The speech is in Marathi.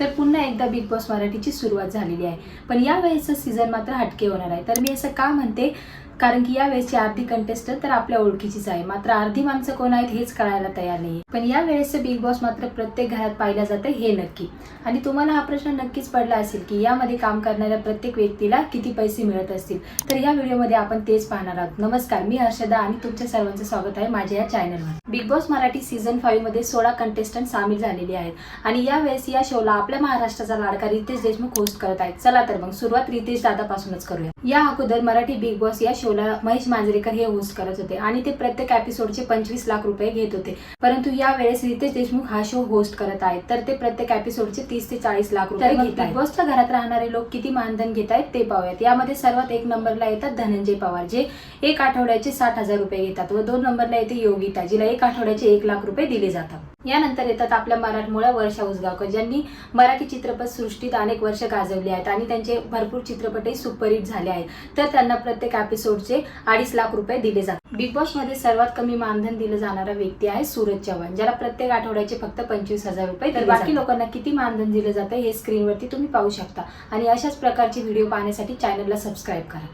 तर पुन्हा एकदा बिग बॉस मराठीची सुरुवात झालेली आहे. पण या वेळेचं सीझन मात्र हटके होणार आहे. तर मी असं का म्हणते कारण की यावेळेसची अर्धी कंटेस्टंट तर आपल्या ओळखीचीच आहे. मात्र अर्धी माणसं कोण आहेत हेच कळायला तयार नाही पण या वेळेस बिग बॉस मात्र प्रत्येक घरात पाहिलं जातं हे नक्की. आणि तुम्हाला हा प्रश्न नक्कीच पडला असेल की यामध्ये काम करणाऱ्या प्रत्येक व्यक्तीला किती पैसे मिळत असतील? तर या व्हिडिओमध्ये आपण तेच पाहणार आहोत. नमस्कार मी हर्षदा आणि तुमच्या सर्वांचं स्वागत आहे माझ्या या चॅनलवर. बिग बॉस मराठी सीझन फाईव्हमध्ये सोळा कंटेस्टंट सामील झालेले आहेत. आणि यावेळेस या शोला आपल्या महाराष्ट्राचा लाडका रितेश देशमुख होस्ट करत आहेत. चला तर मग सुरुवात रितेश दादापासूनच करूया. या अगोदर मराठी बिग बॉस या शोला महेश मांजरेकर हे होस्ट करत होते. आणि ते प्रत्येक एपिसोडचे पंचवीस लाख रुपये घेत होते. परंतु या वेळेस रितेश देशमुख हा शो होस्ट करत आहेत. तर ते प्रत्येक एपिसोडचे तीस ते चाळीस लाख रुपये घेत बिग बॉसच्या घरात राहणारे लोक किती मानधन घेत आहेत ते पाहूयात. यामध्ये सर्वात एक नंबरला येतात धनंजय पवार जे एक आठवड्याचे साठ हजार रुपये घेतात व दोन नंबरला येते योगिता जिला एक आठवड्याचे एक लाख रुपये दिले जातात. यानंतर येतात आपल्या मराठमोळ्या वर्षा उसगावकर ज्यांनी मराठी चित्रपट सृष्टीत अनेक वर्ष गाजवली आहेत आणि त्यांचे भरपूर चित्रपटही सुपरहिट झाले आहेत. तर त्यांना प्रत्येक एपिसोडचे अडीच लाख रुपये दिले जातात. बिग बॉसमध्ये सर्वात कमी मानधन दिलं जाणारा व्यक्ती आहे सूरज चव्हाण ज्याला प्रत्येक आठवड्याचे फक्त पंचवीस हजार रुपये तर बाकी लोकांना किती मानधन दिलं जातं हे स्क्रीनवरती तुम्ही पाहू शकता. आणि अशाच प्रकारचे व्हिडिओ पाहण्यासाठी चॅनलला सबस्क्राईब करा.